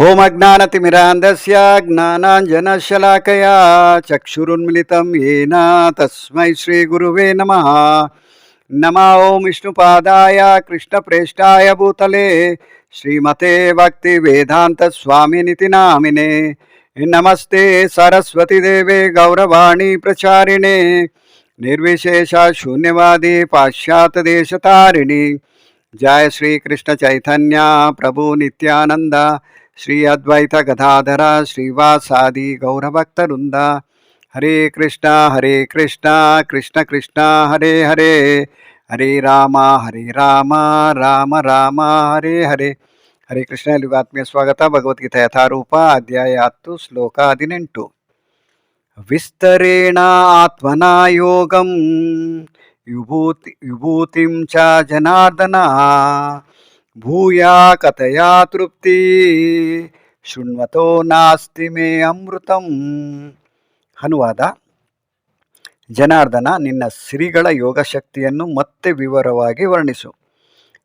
होमज्ञानतिमिरान्धस्य ज्ञानाञ्जनशलाकया चक्षुरुन्मिलितं येन तस्मै श्रीगुरुवे नमः नमो ॐ विष्णुपादाय कृष्णप्रेष्ठाय भूतले श्रीमते भक्तिवेदान्तस्वामिनिति नामिने नमस्ते सरस्वतीदेवे गौरवाणी प्रचारिणे निर्विशेष शून्यवादी पाश्चात्यदेशतारिणी जय श्री कृष्ण चैतन्य प्रभु नित्यानंद శ్రీ అద్వైత గదాధర శ్రీవాసాది గౌరభక్తరుంద హరే కృష్ణ హరే కృష్ణ కృష్ణ కృష్ణ హరే హరే హరే రామ హరే రామ రామ రామ హరే హరే ಹರೇ ಕೃಷ್ಣ ಎಲ್ಲಿಗೂ ಆತ್ಮೀಯ ಸ್ವಾಗತ ಭಗವದ್ಗೀತಾ ಯಥಾರೂಪ ಅಧ್ಯಾಯ ಹತ್ತು ಶ್ಲೋಕ ಹದಿನೆಂಟು ವಿಸ್ತರೇಣ ಆತ್ಮನ ಯೋಗಂ ವಿಭೂತಿ ವಿಭೂತಿಂ ಚ ಜನಾರ್ದನ ಭೂಯ ಕಥೆಯ ತೃಪ್ತಿ. ಶೃಣ್ವತೋ ನಾಸ್ತಿ ಮೇ ಅಮೃತಂ. ಅನುವಾದ. ಜನಾರ್ದನ, ನಿನ್ನ ಸಿರಿಗಳ ಯೋಗಶಕ್ತಿಯನ್ನು ಮತ್ತೆ ವಿವರವಾಗಿ ವರ್ಣಿಸು.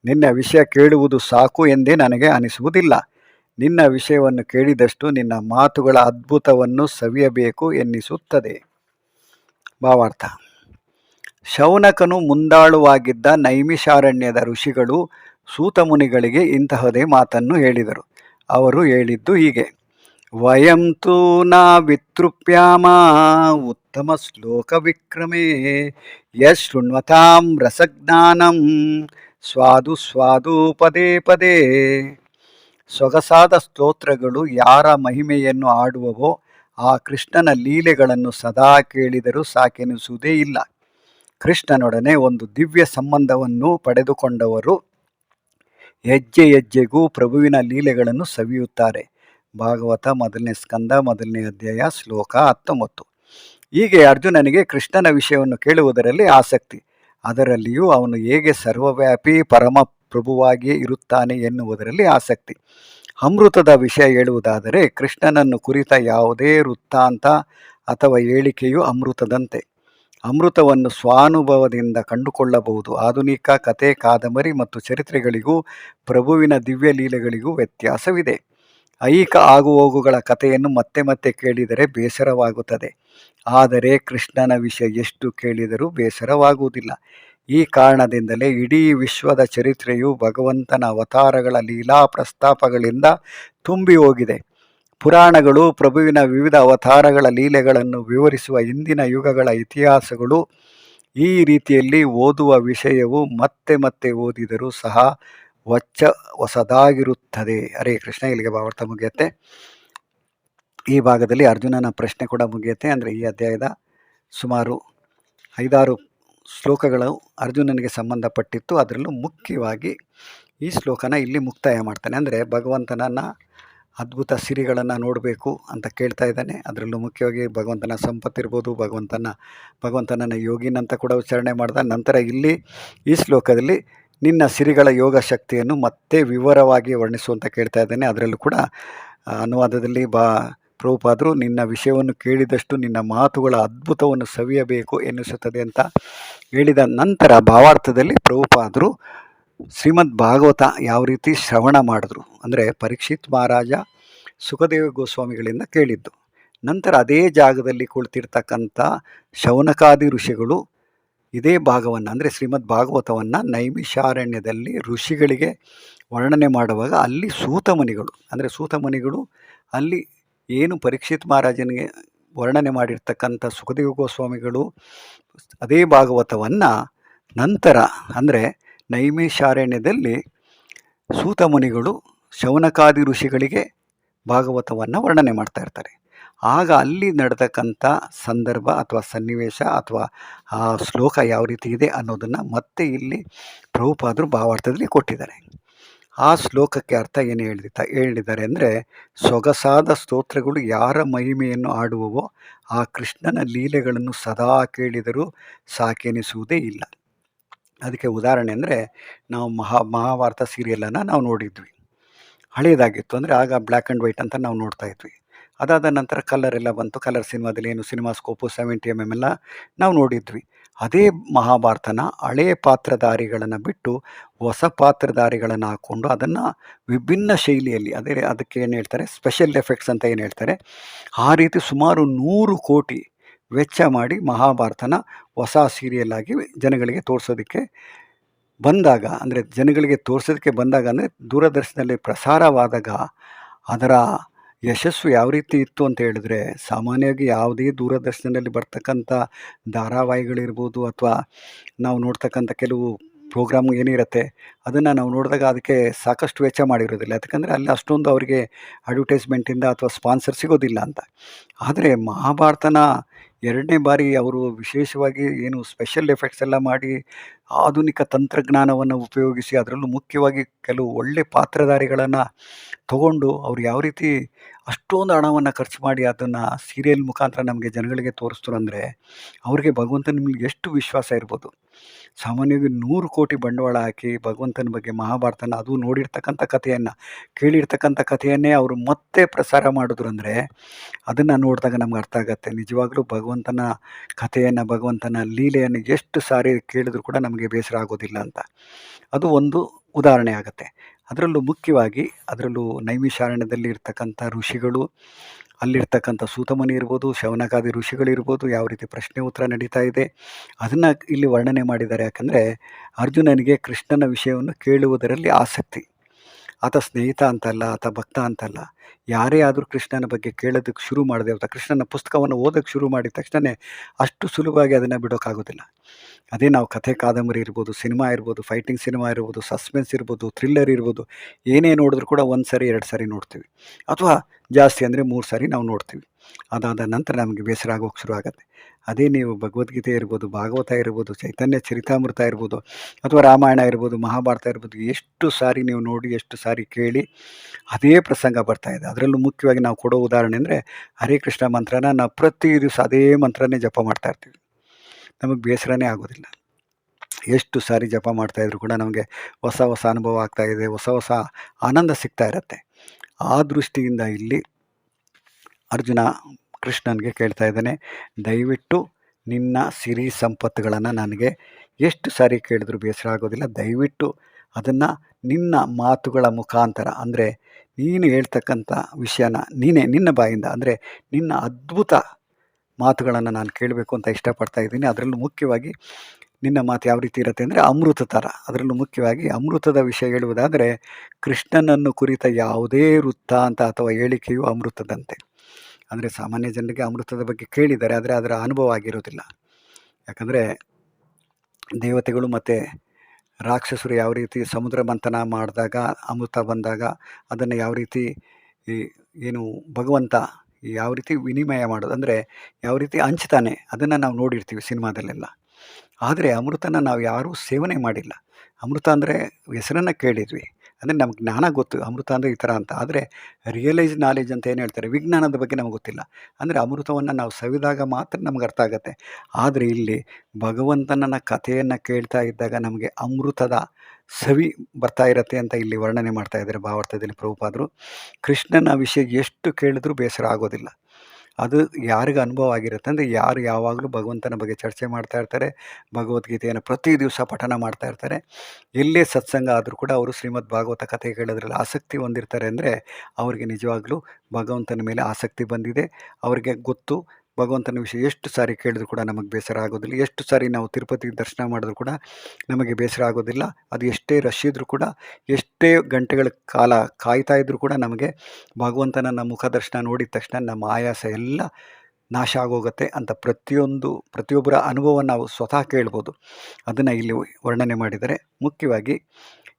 ನಿನ್ನ ವಿಷಯ ಕೇಳುವುದು ಸಾಕು ಎಂದೇ ನನಗೆ ಅನಿಸುವುದಿಲ್ಲ. ನಿನ್ನ ವಿಷಯವನ್ನು ಕೇಳಿದಷ್ಟು ನಿನ್ನ ಮಾತುಗಳ ಅದ್ಭುತವನ್ನು ಸವಿಯಬೇಕು ಎನ್ನಿಸುತ್ತದೆ. ಭಾವಾರ್ಥ. ಶೌನಕನು ಮುಂದಾಳುವಾಗಿದ್ದ ನೈಮಿಷಾರಣ್ಯದ ಋಷಿಗಳು ಸೂತಮುನಿಗಳಿಗೆ ಇಂತಹದೇ ಮಾತನ್ನು ಹೇಳಿದರು. ಅವರು ಹೇಳಿದ್ದು ಹೀಗೆ ವಯಂ ತೂ ನಾ ವಿತೃಪ್ಯಾಮ, ಉತ್ತಮ ಶ್ಲೋಕ ವಿಕ್ರಮೇ ಯಶ್ ಶೃಣ್ವತಾಂ ರಸಜ್ಞಾನಂ, ಸ್ವಾದು ಸ್ವಾದು ಪದೇ ಪದೇ, ಸೊಗಸಾದ ಸ್ತೋತ್ರಗಳು ಯಾರ ಮಹಿಮೆಯನ್ನು ಆಡುವವೋ ಆ ಕೃಷ್ಣನ ಲೀಲೆಗಳನ್ನು ಸದಾ ಕೇಳಿದರೂ ಸಾಕೆನಿಸುವುದೇ ಇಲ್ಲ. ಕೃಷ್ಣನೊಡನೆ ಒಂದು ದಿವ್ಯ ಸಂಬಂಧವನ್ನು ಪಡೆದುಕೊಂಡವರು ಹೆಜ್ಜೆ ಹೆಜ್ಜೆಗೂ ಪ್ರಭುವಿನ ಲೀಲೆಗಳನ್ನು ಸವಿಯುತ್ತಾರೆ. ಭಾಗವತ ಮೊದಲನೇ ಸ್ಕಂದ ಮೊದಲನೇ ಅಧ್ಯಾಯ ಶ್ಲೋಕ ಹತ್ತೊಂಬತ್ತು. ಹೀಗೆ ಅರ್ಜುನನಿಗೆ ಕೃಷ್ಣನ ವಿಷಯವನ್ನು ಕೇಳುವುದರಲ್ಲಿ ಆಸಕ್ತಿ. ಅದರಲ್ಲಿಯೂ ಅವನು ಹೇಗೆ ಸರ್ವವ್ಯಾಪಿ ಪರಮ ಪ್ರಭುವಾಗಿಯೇ ಇರುತ್ತಾನೆ ಎನ್ನುವುದರಲ್ಲಿ ಆಸಕ್ತಿ. ಅಮೃತದ ವಿಷಯ ಹೇಳುವುದಾದರೆ ಕೃಷ್ಣನನ್ನು ಕುರಿತ ಯಾವುದೇ ವೃತ್ತಾಂತ ಅಥವಾ ಹೇಳಿಕೆಯು ಅಮೃತದಂತೆ. ಅಮೃತವನ್ನು ಸ್ವಾನುಭವದಿಂದ ಕಂಡುಕೊಳ್ಳಬಹುದು. ಆಧುನಿಕ ಕತೆ ಕಾದಂಬರಿ ಮತ್ತು ಚರಿತ್ರೆಗಳಿಗೂ, ಪ್ರಭುವಿನ ದಿವ್ಯ ಲೀಲೆಗಳಿಗೂ ವ್ಯತ್ಯಾಸವಿದೆ. ಆಗು ಆಗುಹೋಗುಗಳ ಕಥೆಯನ್ನು ಮತ್ತೆ ಮತ್ತೆ ಕೇಳಿದರೆ ಬೇಸರವಾಗುತ್ತದೆ. ಆದರೆ ಕೃಷ್ಣನ ವಿಷಯ ಎಷ್ಟು ಕೇಳಿದರೂ ಬೇಸರವಾಗುವುದಿಲ್ಲ. ಈ ಕಾರಣದಿಂದಲೇ ಇಡೀ ವಿಶ್ವದ ಚರಿತ್ರೆಯು ಭಗವಂತನ ಅವತಾರಗಳ ಲೀಲಾ ಪ್ರಸ್ತಾಪಗಳಿಂದ ತುಂಬಿ ಹೋಗಿದೆ ಪುರಾಣಗಳು, ಪ್ರಭುವಿನ ವಿವಿಧ ಅವತಾರಗಳ ಲೀಲೆಗಳನ್ನು ವಿವರಿಸುವ ಇಂದಿನ ಯುಗಗಳ ಇತಿಹಾಸಗಳು ಈ ರೀತಿಯಲ್ಲಿ ಓದುವ ವಿಷಯವು ಮತ್ತೆ ಮತ್ತೆ ಓದಿದರೂ ಸಹ ವಚ್ಚ ಹೊಸದಾಗಿರುತ್ತದೆ ಹರೇ ಕೃಷ್ಣ, ಇಲ್ಲಿಗೆ ಭಾವಾರ್ಥ ಮುಗಿಯುತ್ತೆ. ಈ ಭಾಗದಲ್ಲಿ ಅರ್ಜುನನ ಪ್ರಶ್ನೆ ಕೂಡ ಮುಗಿಯುತ್ತೆ. ಅಂದರೆ ಈ ಅಧ್ಯಾಯದ ಸುಮಾರು ಐದಾರು ಶ್ಲೋಕಗಳು ಅರ್ಜುನನಿಗೆ ಸಂಬಂಧಪಟ್ಟಿತ್ತು. ಅದರಲ್ಲೂ ಮುಖ್ಯವಾಗಿ ಈ ಶ್ಲೋಕನ ಇಲ್ಲಿ ಮುಕ್ತಾಯ ಮಾಡ್ತಾನೆ. ಅಂದರೆ ಭಗವಂತನನ್ನು ಅದ್ಭುತ ಸಿರಿಗಳನ್ನು ನೋಡಬೇಕು ಅಂತ ಕೇಳ್ತಾ ಇದ್ದಾನೆ. ಅದರಲ್ಲೂ ಮುಖ್ಯವಾಗಿ ಭಗವಂತನ ಸಂಪತ್ತಿರ್ಬೋದು ಭಗವಂತನ, ಭಗವಂತನನ್ನು ಯೋಗಿನಂತ ಕೂಡ ಉಚ್ಚಾರಣೆ ಮಾಡ್ದ ನಂತರ ಇಲ್ಲಿ ಈ ಶ್ಲೋಕದಲ್ಲಿ ನಿನ್ನ ಸಿರಿಗಳ ಯೋಗ ಶಕ್ತಿಯನ್ನು ಮತ್ತೆ ವಿವರವಾಗಿ ವರ್ಣಿಸುವಂತ ಕೇಳ್ತಾ ಇದ್ದೇನೆ. ಅದರಲ್ಲೂ ಕೂಡ ಅನುವಾದದಲ್ಲಿ ಬಾ, ಪ್ರಭುಪಾದರು ನಿನ್ನ ವಿಷಯವನ್ನು ಕೇಳಿದಷ್ಟು ನಿನ್ನ ಮಾತುಗಳ ಅದ್ಭುತವನ್ನು ಸವಿಯಬೇಕು ಎನ್ನಿಸುತ್ತದೆ ಅಂತ ಹೇಳಿದ ನಂತರ ಭಾವಾರ್ಥದಲ್ಲಿ ಪ್ರಭುಪಾದರು ಶ್ರೀಮದ್ ಭಾಗವತ ಯಾವ ರೀತಿ ಶ್ರವಣ ಮಾಡಿದ್ರು ಅಂದರೆ ಪರೀಕ್ಷಿತ್ ಮಹಾರಾಜ ಸುಖದೇವ ಗೋಸ್ವಾಮಿಗಳಿಂದ ಕೇಳಿದ್ದು. ನಂತರ ಅದೇ ಜಾಗದಲ್ಲಿ ಕುಳಿತಿರ್ತಕ್ಕಂಥ ಶೌನಕಾದಿ ಋಷಿಗಳು ಇದೇ ಭಾಗವನ್ನು ಅಂದರೆ ಶ್ರೀಮದ್ ಭಾಗವತವನ್ನು ನೈಮಿಷಾರಣ್ಯದಲ್ಲಿ ಋಷಿಗಳಿಗೆ ವರ್ಣನೆ ಮಾಡುವಾಗ ಅಲ್ಲಿ ಸೂತಮುನಿಗಳು ಅಂದರೆ ಸೂತಮುನಿಗಳು ಅಲ್ಲಿ ಏನು ಪರೀಕ್ಷಿತ್ ಮಹಾರಾಜನಿಗೆ ವರ್ಣನೆ ಮಾಡಿರ್ತಕ್ಕಂಥ ಸುಖದೇವ ಗೋಸ್ವಾಮಿಗಳು ಅದೇ ಭಾಗವತವನ್ನು ನಂತರ ಅಂದರೆ ನೈಮಿಷಾರಣ್ಯದಲ್ಲಿ ಸೂತಮುನಿಗಳು ಶೌನಕಾದಿ ಋಷಿಗಳಿಗೆ ಭಾಗವತವನ್ನು ವರ್ಣನೆ ಮಾಡ್ತಾ ಇರ್ತಾರೆ. ಆಗ ಅಲ್ಲಿ ನಡೆತಕ್ಕಂಥ ಸಂದರ್ಭ ಅಥವಾ ಸನ್ನಿವೇಶ ಅಥವಾ ಆ ಶ್ಲೋಕ ಯಾವ ರೀತಿ ಇದೆ ಅನ್ನೋದನ್ನು ಮತ್ತೆ ಇಲ್ಲಿ ಪ್ರಭುಪಾದರು ಭಾವಾರ್ಥದಲ್ಲಿ ಕೊಟ್ಟಿದ್ದಾರೆ. ಆ ಶ್ಲೋಕಕ್ಕೆ ಅರ್ಥ ಏನು ಹೇಳಿದ ಹೇಳಿದ್ದಾರೆ ಅಂದರೆ, ಸೊಗಸಾದ ಸ್ತೋತ್ರಗಳು ಯಾರ ಮಹಿಮೆಯನ್ನು ಆಡುವವೋ ಆ ಕೃಷ್ಣನ ಲೀಲೆಗಳನ್ನು ಸದಾ ಕೇಳಿದರೂ ಸಾಕೆನಿಸುವುದೇ ಇಲ್ಲ. ಅದಕ್ಕೆ ಉದಾಹರಣೆ ಅಂದರೆ ನಾವು ಮಹಾ ಮಹಾಭಾರತ ಸೀರಿಯಲನ್ನು ನಾವು ನೋಡಿದ್ವಿ. ಹಳೆಯದಾಗಿತ್ತು ಅಂದರೆ ಆಗ ಬ್ಲ್ಯಾಕ್ ಆ್ಯಂಡ್ ವೈಟ್ ಅಂತ ನಾವು ನೋಡ್ತಾ ಇದ್ವಿ. ಅದಾದ ನಂತರ ಕಲರ್ ಎಲ್ಲ ಬಂತು. ಕಲರ್ ಸಿನಿಮಾದಲ್ಲಿ ಏನು cinema scope seventy M M ಎಲ್ಲ ನಾವು ನೋಡಿದ್ವಿ. ಅದೇ ಮಹಾಭಾರತನ ಹಳೆಯ ಪಾತ್ರಧಾರಿಗಳನ್ನು ಬಿಟ್ಟು ಹೊಸ ಪಾತ್ರಧಾರಿಗಳನ್ನು ಹಾಕ್ಕೊಂಡು ಅದನ್ನು ವಿಭಿನ್ನ ಶೈಲಿಯಲ್ಲಿ ಅದೇ ಅದಕ್ಕೆ ಏನು ಹೇಳ್ತಾರೆ? ಸ್ಪೆಷಲ್ ಎಫೆಕ್ಟ್ಸ್ ಅಂತ ಏನು ಹೇಳ್ತಾರೆ? ಆ ರೀತಿ ಸುಮಾರು ನೂರು ಕೋಟಿ ವೆಚ್ಚ ಮಾಡಿ ಮಹಾಭಾರತನ ಹೊಸ ಸೀರಿಯಲ್ ಆಗಿ ಜನಗಳಿಗೆ ತೋರಿಸೋದಕ್ಕೆ ಬಂದಾಗ, ಅಂದರೆ ಜನಗಳಿಗೆ ತೋರಿಸೋದಕ್ಕೆ ಬಂದಾಗ ಅಂದರೆ ದೂರದರ್ಶನದಲ್ಲಿ ಪ್ರಸಾರವಾದಾಗ ಅದರ ಯಶಸ್ಸು ಯಾವ ರೀತಿ ಇತ್ತು ಅಂತ ಹೇಳಿದ್ರೆ, ಸಾಮಾನ್ಯವಾಗಿ ಯಾವುದೇ ದೂರದರ್ಶನದಲ್ಲಿ ಬರ್ತಕ್ಕಂಥ ಧಾರಾವಾಹಿಗಳಿರ್ಬೋದು ಅಥವಾ ನಾವು ನೋಡ್ತಕ್ಕಂಥ ಕೆಲವು ಪ್ರೋಗ್ರಾಮ್ ಏನಿರುತ್ತೆ ಅದನ್ನು ನಾವು ನೋಡಿದಾಗ ಅದಕ್ಕೆ ಸಾಕಷ್ಟು ವೆಚ್ಚ ಮಾಡಿರೋದಿಲ್ಲ. ಯಾಕಂದರೆ ಅಲ್ಲಿ ಅಷ್ಟೊಂದು ಅವರಿಗೆ ಅಡ್ವರ್ಟೈಸ್ಮೆಂಟಿಂದ ಅಥವಾ ಸ್ಪಾನ್ಸರ್ ಸಿಗೋದಿಲ್ಲ ಅಂತ. ಆದರೆ ಮಹಾಭಾರತನ ಎರಡನೇ ಬಾರಿ ಅವರು ವಿಶೇಷವಾಗಿ ಏನು ಸ್ಪೆಷಲ್ ಎಫೆಕ್ಟ್ಸ್ ಎಲ್ಲ ಮಾಡಿ ಆಧುನಿಕ ತಂತ್ರಜ್ಞಾನವನ್ನು ಉಪಯೋಗಿಸಿ ಅದರಲ್ಲೂ ಮುಖ್ಯವಾಗಿ ಕೆಲವು ಒಳ್ಳೆ ಪಾತ್ರಧಾರಿಗಳನ್ನು ತಗೊಂಡು ಅವ್ರು ಯಾವ ರೀತಿ ಅಷ್ಟೊಂದು ಹಣವನ್ನು ಖರ್ಚು ಮಾಡಿ ಅದನ್ನು ಸೀರಿಯಲ್ ಮುಖಾಂತರ ನಮಗೆ ಜನಗಳಿಗೆ ತೋರಿಸ್ತಾರೆ ಅಂದರೆ ಅವ್ರಿಗೆ ಭಗವಂತ ನಿಮಗೆ ಎಷ್ಟು ವಿಶ್ವಾಸ ಇರ್ಬೋದು. ಸಾಮಾನ್ಯವಾಗಿ ನೂರು ಕೋಟಿ ಬಂಡವಾಳ ಹಾಕಿ ಭಗವಂತನ ಬಗ್ಗೆ ಮಹಾಭಾರತನ ಅದು ನೋಡಿರ್ತಕ್ಕಂಥ ಕಥೆಯನ್ನು, ಕೇಳಿರ್ತಕ್ಕಂಥ ಕಥೆಯನ್ನೇ ಅವರು ಮತ್ತೆ ಪ್ರಸಾರ ಮಾಡಿದ್ರು ಅಂದರೆ ಅದನ್ನು ನೋಡಿದಾಗ ನಮ್ಗೆ ಅರ್ಥ ಆಗುತ್ತೆ. ನಿಜವಾಗ್ಲೂ ಭಗವಂತನ ಕಥೆಯನ್ನು, ಭಗವಂತನ ಲೀಲೆಯನ್ನು ಎಷ್ಟು ಸಾರಿ ಕೇಳಿದ್ರು ಕೂಡ ನಮಗೆ ಬೇಸರ ಆಗೋದಿಲ್ಲ ಅಂತ. ಅದು ಒಂದು ಉದಾಹರಣೆ ಆಗುತ್ತೆ. ಅದರಲ್ಲೂ ಮುಖ್ಯವಾಗಿ ಅದರಲ್ಲೂ ನೈಮಿಷಾರಣ್ಯದಲ್ಲಿ ಇರ್ತಕ್ಕಂಥ ಋಷಿಗಳು ಅಲ್ಲಿರ್ತಕ್ಕಂಥ ಸೂತಮನಿ ಇರ್ಬೋದು ಶವನಕಾದಿ ಋಷಿಗಳಿರ್ಬೋದು ಯಾವ ರೀತಿ ಪ್ರಶ್ನೆ ಉತ್ತರ ನಡೀತಾ ಇದೆ, ಅದನ್ನು ಇಲ್ಲಿ ವರ್ಣನೆ ಮಾಡಿದ್ದಾರೆ. ಯಾಕಂದರೆ ಅರ್ಜುನನಿಗೆ ಕೃಷ್ಣನ ವಿಷಯವನ್ನು ಕೇಳುವುದರಲ್ಲಿ ಆಸಕ್ತಿ. ಆತ ಸ್ನೇಹಿತ ಅಂತಲ್ಲ, ಆತ ಭಕ್ತ ಅಂತಲ್ಲ, ಯಾರೇ ಆದರೂ ಕೃಷ್ಣನ ಬಗ್ಗೆ ಕೇಳೋದಕ್ಕೆ ಶುರು ಮಾಡಿದೆ ಅಂತ ಕೃಷ್ಣನ ಪುಸ್ತಕವನ್ನು ಓದೋಕ್ಕೆ ಶುರು ಮಾಡಿದ ತಕ್ಷಣ ಅಷ್ಟು ಸುಲಭವಾಗಿ ಅದನ್ನು ಬಿಡೋಕ್ಕಾಗೋದಿಲ್ಲ ಅದೇ ನಾವು ಕಥೆ ಕಾದಂಬರಿ ಇರ್ಬೋದು, ಸಿನಿಮಾ ಇರ್ಬೋದು ಫೈಟಿಂಗ್ ಸಿನಿಮಾ ಇರ್ಬೋದು ಸಸ್ಪೆನ್ಸ್ ಇರ್ಬೋದು ಥ್ರಿಲ್ಲರ್ ಇರ್ಬೋದು, ಏನೇ ನೋಡಿದ್ರು ಕೂಡ ಒಂದು ಸಾರಿ, ಎರಡು ಸಾರಿ ನೋಡ್ತೀವಿ. ಅಥವಾ ಜಾಸ್ತಿ ಅಂದರೆ ಮೂರು ಸಾರಿ ನಾವು ನೋಡ್ತೀವಿ. ಅದಾದ ನಂತರ ನಮಗೆ ಬೇಸರ ಆಗೋಕ್ಕೆ ಶುರು ಆಗುತ್ತೆ. ಅದೇ ನೀವು ಭಗವದ್ಗೀತೆ ಇರ್ಬೋದು, ಭಾಗವತ ಇರ್ಬೋದು, ಚೈತನ್ಯ ಚರಿತಾಮೃತ ಇರ್ಬೋದು, ಅಥವಾ ರಾಮಾಯಣ ಇರ್ಬೋದು, ಮಹಾಭಾರತ ಇರ್ಬೋದು, ಎಷ್ಟು ಸಾರಿ ನೀವು ನೋಡಿ, ಎಷ್ಟು ಸಾರಿ ಕೇಳಿ, ಅದೇ ಪ್ರಸಂಗ ಬರ್ತಾ ಇದೆ. ಅದರಲ್ಲೂ ಮುಖ್ಯವಾಗಿ ನಾವು ಕೊಡೋ ಉದಾಹರಣೆ ಅಂದರೆ, ಹರೇ ಕೃಷ್ಣ ಮಂತ್ರನ ನಾವು ಪ್ರತಿ ದಿವಸ ಅದೇ ಮಂತ್ರನೇ ಜಪ ಮಾಡ್ತಾ ಇರ್ತೀವಿ. ನಮಗೆ ಬೇಸರನೇ ಆಗೋದಿಲ್ಲ. ಎಷ್ಟು ಸಾರಿ ಜಪ ಮಾಡ್ತಾಯಿದ್ರು ಕೂಡ ನಮಗೆ ಹೊಸ ಹೊಸ ಅನುಭವ ಆಗ್ತಾಯಿದೆ ಹೊಸ ಹೊಸ ಆನಂದ ಸಿಗ್ತಾ ಇರುತ್ತೆ. ಆ ದೃಷ್ಟಿಯಿಂದ ಇಲ್ಲಿ ಅರ್ಜುನ ಕೃಷ್ಣನಿಗೆ ಕೇಳ್ತಾ ಇದ್ದಾನೆ, ದಯವಿಟ್ಟು ನಿನ್ನ ಸಿರಿ ಸಂಪತ್ತುಗಳನ್ನು ನನಗೆ ಎಷ್ಟು ಸಾರಿ ಕೇಳಿದ್ರು ಬೇಸರ ಆಗೋದಿಲ್ಲ. ದಯವಿಟ್ಟು ಅದನ್ನು ನಿನ್ನ ಮಾತುಗಳ ಮುಖಾಂತರ ಅಂದರೆ ನೀನು ಹೇಳ್ತಕ್ಕಂಥ ವಿಷಯನ ನೀನೇ ನಿನ್ನ ಬಾಯಿಂದ ಅಂದರೆ ನಿನ್ನ ಅದ್ಭುತ ಮಾತುಗಳನ್ನು ನಾನು ಕೇಳಬೇಕು ಅಂತ ಇಷ್ಟಪಡ್ತಾ ಇದ್ದೀನಿ. ಅದರಲ್ಲೂ ಮುಖ್ಯವಾಗಿ ನಿನ್ನ ಮಾತು ಯಾವ ರೀತಿ ಇರುತ್ತೆ ಅಂದರೆ ಅಮೃತ ಥರ. ಅದರಲ್ಲೂ ಮುಖ್ಯವಾಗಿ ಅಮೃತದ ವಿಷಯ ಹೇಳುವುದಾದರೆ ಕೃಷ್ಣನನ್ನು ಕುರಿತ ಯಾವುದೇ ವೃತ್ತ ಅಂತ ಅಥವಾ ಹೇಳಿಕೆಯು ಅಮೃತದಂತೆ. ಅಂದರೆ ಸಾಮಾನ್ಯ ಜನರಿಗೆ ಅಮೃತದ ಬಗ್ಗೆ ಕೇಳಿದ್ದಾರೆ ಆದರೆ ಅದರ ಅನುಭವ ಆಗಿರೋದಿಲ್ಲ. ಯಾಕಂದರೆ ದೇವತೆಗಳು ಮತ್ತು ರಾಕ್ಷಸರು ಯಾವ ರೀತಿ ಸಮುದ್ರ ಮಂಥನ ಮಾಡಿದಾಗ ಅಮೃತ ಬಂದಾಗ ಅದನ್ನು ಯಾವ ರೀತಿ ಏನು ಭಗವಂತ ಯಾವ ರೀತಿ ವಿನಿಮಯ ಮಾಡೋದು? ಅಂದರೆ ಯಾವ ರೀತಿ ಹಂಚ್ತಾನೆ? ಅದನ್ನು ನಾವು ನೋಡಿರ್ತೀವಿ ಸಿನಿಮಾದಲ್ಲೆಲ್ಲ. ಆದರೆ ಅಮೃತನ ನಾವು ಯಾರೂ ಸೇವನೆ ಮಾಡಿಲ್ಲ. ಅಮೃತ ಅಂದರೆ ಹೆಸರನ್ನು ಕೇಳಿದ್ವಿ. ಅಂದರೆ ನಮ್ಗೆ ಜ್ಞಾನ ಗೊತ್ತು. ಅಮೃತ ಅಂದರೆ ಈ ಥರ ಅಂತ. ಆದರೆ ರಿಯಲೈಸ್ ನಾಲೆಜ್ ಅಂತ ಏನು ಹೇಳ್ತಾರೆ? ವಿಜ್ಞಾನದ ಬಗ್ಗೆ ನಮಗೆ ಗೊತ್ತಿಲ್ಲ. ಅಂದರೆ ಅಮೃತವನ್ನು ನಾವು ಸವಿದಾಗ ಮಾತ್ರ ನಮ್ಗೆ ಅರ್ಥ ಆಗುತ್ತೆ. ಆದರೆ ಇಲ್ಲಿ ಭಗವಂತನ ಕಥೆಯನ್ನು ಕೇಳ್ತಾ ಇದ್ದಾಗ ನಮಗೆ ಅಮೃತದ ಸವಿ ಬರ್ತಾ ಇರತ್ತೆ ಅಂತ ಇಲ್ಲಿ ವರ್ಣನೆ ಮಾಡ್ತಾ ಇದ್ದಾರೆ ಭಾವಾರ್ಥದಲ್ಲಿ ಪ್ರಭುಪಾದರು. ಕೃಷ್ಣನ ವಿಷಯ ಎಷ್ಟು ಕೇಳಿದ್ರೂ ಬೇಸರ ಆಗೋದಿಲ್ಲ. ಅದು ಯಾರಿಗೆ ಅನುಭವ ಆಗಿರುತ್ತೆ ಅಂದರೆ ಯಾರು ಯಾವಾಗಲೂ ಭಗವಂತನ ಬಗ್ಗೆ ಚರ್ಚೆ ಮಾಡ್ತಾ ಇರ್ತಾರೆ, ಭಗವದ್ಗೀತೆಯನ್ನು ಪ್ರತಿ ದಿವಸ ಪಠನ ಮಾಡ್ತಾ ಇರ್ತಾರೆ. ಎಲ್ಲೇ ಸತ್ಸಂಗ ಆದರೂ ಕೂಡ ಅವರು ಶ್ರೀಮದ್ ಭಾಗವತ ಕಥೆ ಕೇಳೋದ್ರಲ್ಲಿ ಆಸಕ್ತಿ ಹೊಂದಿರ್ತಾರೆ ಅಂದರೆ ಅವರಿಗೆ ನಿಜವಾಗ್ಲೂ ಭಗವಂತನ ಮೇಲೆ ಆಸಕ್ತಿ ಬಂದಿದೆ. ಅವರಿಗೆ ಗೊತ್ತು ಭಗವಂತನ ವಿಷಯ ಎಷ್ಟು ಸಾರಿ ಕೇಳಿದ್ರು ಕೂಡ ನಮಗೆ ಬೇಸರ ಆಗೋದಿಲ್ಲ. ಎಷ್ಟು ಸಾರಿ ನಾವು ತಿರುಪತಿ ದರ್ಶನ ಮಾಡಿದ್ರು ಕೂಡ ನಮಗೆ ಬೇಸರ ಆಗೋದಿಲ್ಲ. ಅದು ಎಷ್ಟೇ ರಶ್ ಇದ್ದರೂ ಕೂಡ, ಎಷ್ಟೇ ಗಂಟೆಗಳ ಕಾಲ ಕಾಯ್ತಾ ಇದ್ದರೂ ಕೂಡ ನಮಗೆ ಭಗವಂತನ ಮುಖ ದರ್ಶನ ನೋಡಿದ ತಕ್ಷಣ ನಮ್ಮ ಆಯಾಸ ಎಲ್ಲ ನಾಶ ಆಗೋಗುತ್ತೆ ಅಂತ ಪ್ರತಿಯೊಂದು, ಪ್ರತಿಯೊಬ್ಬರ ಅನುಭವ ನಾವು ಸ್ವತಃ ಕೇಳ್ಬೋದು. ಅದನ್ನು ಇಲ್ಲಿ ವರ್ಣನೆ ಮಾಡಿದರೆ ಮುಖ್ಯವಾಗಿ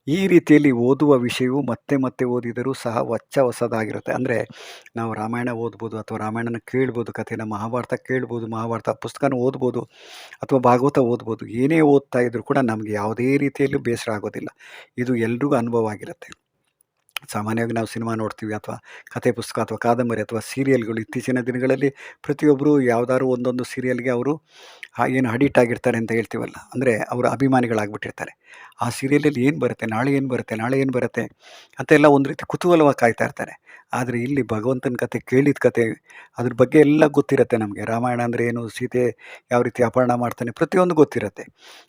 ಈ ರೀತಿಯಲ್ಲಿ ಓದುವ ವಿಷಯವು ಮತ್ತೆ ಮತ್ತೆ ಓದಿದರೂ ಸಹ ಹೊಚ್ಚ ಹೊಸದಾಗಿರುತ್ತೆ ಅಂದರೆ ನಾವು ರಾಮಾಯಣ ಓದ್ಬೋದು ಅಥವಾ ರಾಮಾಯಣನ ಕೇಳ್ಬೋದು, ಕಥೆನ ಮಹಾಭಾರತ ಕೇಳ್ಬೋದು, ಮಹಾಭಾರತ ಪುಸ್ತಕನ ಓದ್ಬೋದು ಅಥವಾ ಭಾಗವತ ಓದ್ಬೋದು, ಏನೇ ಓದ್ತಾ ಇದ್ರೂ ಕೂಡ ನಮಗೆ ಯಾವುದೇ ರೀತಿಯಲ್ಲೂ ಬೇಸರ ಆಗೋದಿಲ್ಲ. ಇದು ಎಲ್ರಿಗೂ ಅನುಭವ ಆಗಿರುತ್ತೆ. ಸಾಮಾನ್ಯವಾಗಿ ನಾವು ಸಿನಿಮಾ ನೋಡ್ತೀವಿ ಅಥವಾ ಕಥೆ ಪುಸ್ತಕ ಅಥವಾ ಕಾದಂಬರಿ ಅಥವಾ ಸೀರಿಯಲ್ಗಳು ಇತ್ತೀಚಿನ ದಿನಗಳಲ್ಲಿ ಪ್ರತಿಯೊಬ್ಬರು ಯಾವುದಾದ್ರು ಒಂದೊಂದು ಸೀರಿಯಲ್ಗೆ ಅವರು ಏನು ಅಡಿಟ್ ಆಗಿರ್ತಾರೆ ಅಂತ ಹೇಳ್ತೀವಲ್ಲ. ಅಂದರೆ ಅವರು ಅಭಿಮಾನಿಗಳಾಗ್ಬಿಟ್ಟಿರ್ತಾರೆ. ಆ ಸೀರಿಯಲಲ್ಲಿ ಏನು ಬರುತ್ತೆ, ನಾಳೆ ಏನು ಬರುತ್ತೆ, ನಾಳೆ ಏನು ಬರುತ್ತೆ ಅಂತ ಎಲ್ಲ ಒಂದು ರೀತಿ ಕುತೂಹಲವಾಗಿ ಕಾಯ್ತಾ ಇರ್ತಾರೆ. ಆದರೆ ಇಲ್ಲಿ ಭಗವಂತನ ಕತೆ, ಕೇಳಿದ ಕತೆ, ಅದ್ರ ಬಗ್ಗೆ ಎಲ್ಲ ಗೊತ್ತಿರುತ್ತೆ ನಮಗೆ. ರಾಮಾಯಣ ಅಂದರೆ ಏನು, ಸೀತೆ ಯಾವ ರೀತಿ ಅಪಹರಣ ಮಾಡ್ತಾನೆ ಪ್ರತಿಯೊಂದು ಗೊತ್ತಿರುತ್ತೆ.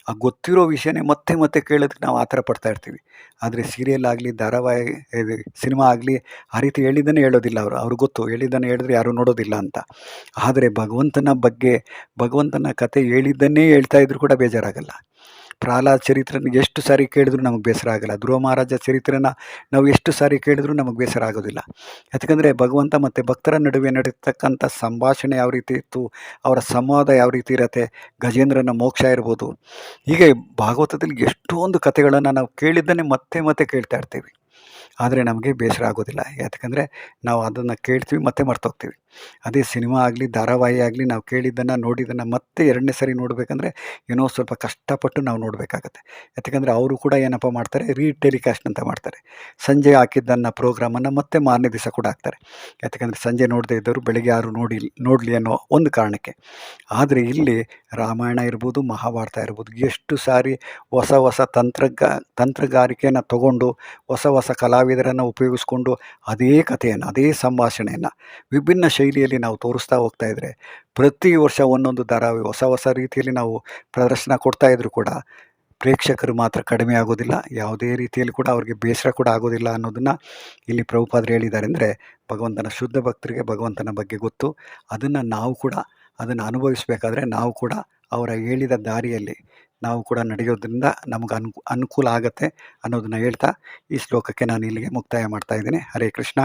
ಆ ಗೊತ್ತಿರೋ ವಿಷಯನೇ ಮತ್ತೆ ಮತ್ತೆ ಕೇಳೋದಕ್ಕೆ ನಾವು ಆ ಥರ ಪಡ್ತಾ ಇರ್ತೀವಿ. ಆದರೆ ಸೀರಿಯಲ್ ಆಗಲಿ, ಧಾರಾವಾಹಿ ಸಿನಿಮಾ ಆಗಲಿ, ಆ ರೀತಿ ಹೇಳಿದ್ದನ್ನೇ ಹೇಳೋದಿಲ್ಲ ಅವರು. ಅವ್ರಿಗೆ ಗೊತ್ತು, ಹೇಳಿದ್ದನ್ನು ಹೇಳಿದ್ರೆ ಯಾರೂ ನೋಡೋದಿಲ್ಲ ಅಂತ. ಆದರೆ ಭಗವಂತನ ಬಗ್ಗೆ, ಭಗವಂತನ ಕತೆ ಹೇಳಿದ್ದನ್ನೇ ಹೇಳ್ತಾ ಇದ್ರು ಕೂಡ ಬೇಜಾರಾಗಲ್ಲ. ಪ್ರಹ್ಲಾದ್ ಚರಿತ್ರೆನ ಎಷ್ಟು ಸಾರಿ ಕೇಳಿದ್ರು ನಮಗೆ ಬೇಸರ ಆಗಲ್ಲ. ಧ್ರುವ ಮಹಾರಾಜ ಚರಿತ್ರೆನ ನಾವು ಎಷ್ಟು ಸಾರಿ ಕೇಳಿದ್ರು ನಮಗೆ ಬೇಸರ ಆಗೋದಿಲ್ಲ. ಯಾಕಂದರೆ ಭಗವಂತ ಮತ್ತು ಭಕ್ತರ ನಡುವೆ ನಡೀತಕ್ಕಂಥ ಸಂಭಾಷಣೆ ಯಾವ ರೀತಿ ಇತ್ತು, ಅವರ ಸಂವಾದ ಯಾವ ರೀತಿ ಇರತ್ತೆ, ಗಜೇಂದ್ರನ ಮೋಕ್ಷ ಇರ್ಬೋದು. ಹೀಗೆ ಭಾಗವತದಲ್ಲಿ ಎಷ್ಟೊಂದು ಕಥೆಗಳನ್ನು ನಾವು ಕೇಳಿದ್ದನ್ನೇ ಮತ್ತೆ ಮತ್ತೆ ಕೇಳ್ತಾ ಇರ್ತೀವಿ. ಆದರೆ ನಮಗೆ ಬೇಸರ ಆಗೋದಿಲ್ಲ. ಯಾಕಂದರೆ ನಾವು ಅದನ್ನು ಕೇಳ್ತೀವಿ, ಮತ್ತೆ ಮರ್ತೋಗ್ತೀವಿ. ಅದೇ ಸಿನಿಮಾ ಆಗಲಿ, ಧಾರಾವಾಹಿ ಆಗಲಿ ನಾವು ಕೇಳಿದ್ದನ್ನು, ನೋಡಿದ್ದನ್ನು ಮತ್ತೆ ಎರಡನೇ ಸರಿ ನೋಡಬೇಕಂದ್ರೆ ಏನೋ ಸ್ವಲ್ಪ ಕಷ್ಟಪಟ್ಟು ನಾವು ನೋಡಬೇಕಾಗತ್ತೆ. ಯಾಕಂದರೆ ಅವರು ಕೂಡ ಏನಪ್ಪ ಮಾಡ್ತಾರೆ ರೀ ಟೆಲಿಕಾಸ್ಟ್ ಅಂತ ಮಾಡ್ತಾರೆ. ಸಂಜೆ ಹಾಕಿದ್ದನ್ನು ಪ್ರೋಗ್ರಾಮನ್ನು ಮತ್ತೆ ಮಾರನೇ ದಿವಸ ಕೂಡ ಹಾಕ್ತಾರೆ. ಯಾಕಂದರೆ ಸಂಜೆ ನೋಡದೇ ಇದ್ದವರು ಬೆಳಗ್ಗೆ ಯಾರು ನೋಡಿ ನೋಡಲಿ ಅನ್ನೋ ಒಂದು ಕಾರಣಕ್ಕೆ. ಆದರೆ ಇಲ್ಲಿ ರಾಮಾಯಣ ಇರ್ಬೋದು, ಮಹಾಭಾರತ ಇರ್ಬೋದು, ಎಷ್ಟು ಸಾರಿ ಹೊಸ ಹೊಸ ತಂತ್ರಗ, ತಂತ್ರಗಾರಿಕೆಯನ್ನು ತಗೊಂಡು, ಹೊಸ ಹೊಸ ಕಲಾವಿದರನ್ನು ಉಪಯೋಗಿಸ್ಕೊಂಡು, ಅದೇ ಕಥೆಯನ್ನು, ಅದೇ ಸಂಭಾಷಣೆಯನ್ನು, ವಿಭಿನ್ನ ಶೈಲಿಯಲ್ಲಿ ನಾವು ತೋರಿಸ್ತಾ ಹೋಗ್ತಾ ಇದ್ದರೆ ಪ್ರತಿ ವರ್ಷ ಒಂದೊಂದು ಧಾರಾವಾಹಿ ಹೊಸ ಹೊಸ ರೀತಿಯಲ್ಲಿ ನಾವು ಪ್ರದರ್ಶನ ಕೊಡ್ತಾ ಇದ್ರು ಕೂಡ ಪ್ರೇಕ್ಷಕರು ಮಾತ್ರ ಕಡಿಮೆ ಆಗೋದಿಲ್ಲ. ಯಾವುದೇ ರೀತಿಯಲ್ಲಿ ಕೂಡ ಅವ್ರಿಗೆ ಬೇಸರ ಕೂಡ ಆಗೋದಿಲ್ಲ ಅನ್ನೋದನ್ನು ಇಲ್ಲಿ ಪ್ರಭುಪಾದರು ಹೇಳಿದ್ದಾರೆ ಅಂದರೆ, ಭಗವಂತನ ಶುದ್ಧ ಭಕ್ತರಿಗೆ ಭಗವಂತನ ಬಗ್ಗೆ ಗೊತ್ತು. ಅದನ್ನು ನಾವು ಕೂಡ ಅದನ್ನು ಅನುಭವಿಸಬೇಕಾದ್ರೆ ನಾವು ಕೂಡ ಅವರ ಹೇಳಿದ ದಾರಿಯಲ್ಲಿ ನಾವು ಕೂಡ ನಡೆಯೋದ್ರಿಂದ ನಮಗೆ ಅನು, ಅನುಕೂಲ ಆಗುತ್ತೆ ಅನ್ನೋದನ್ನು ಹೇಳ್ತಾ ಈ ಶ್ಲೋಕಕ್ಕೆ ನಾನು ಇಲ್ಲಿಗೆ ಮುಕ್ತಾಯ ಮಾಡ್ತಾ ಇದ್ದೀನಿ. ಹರೇ ಕೃಷ್ಣ.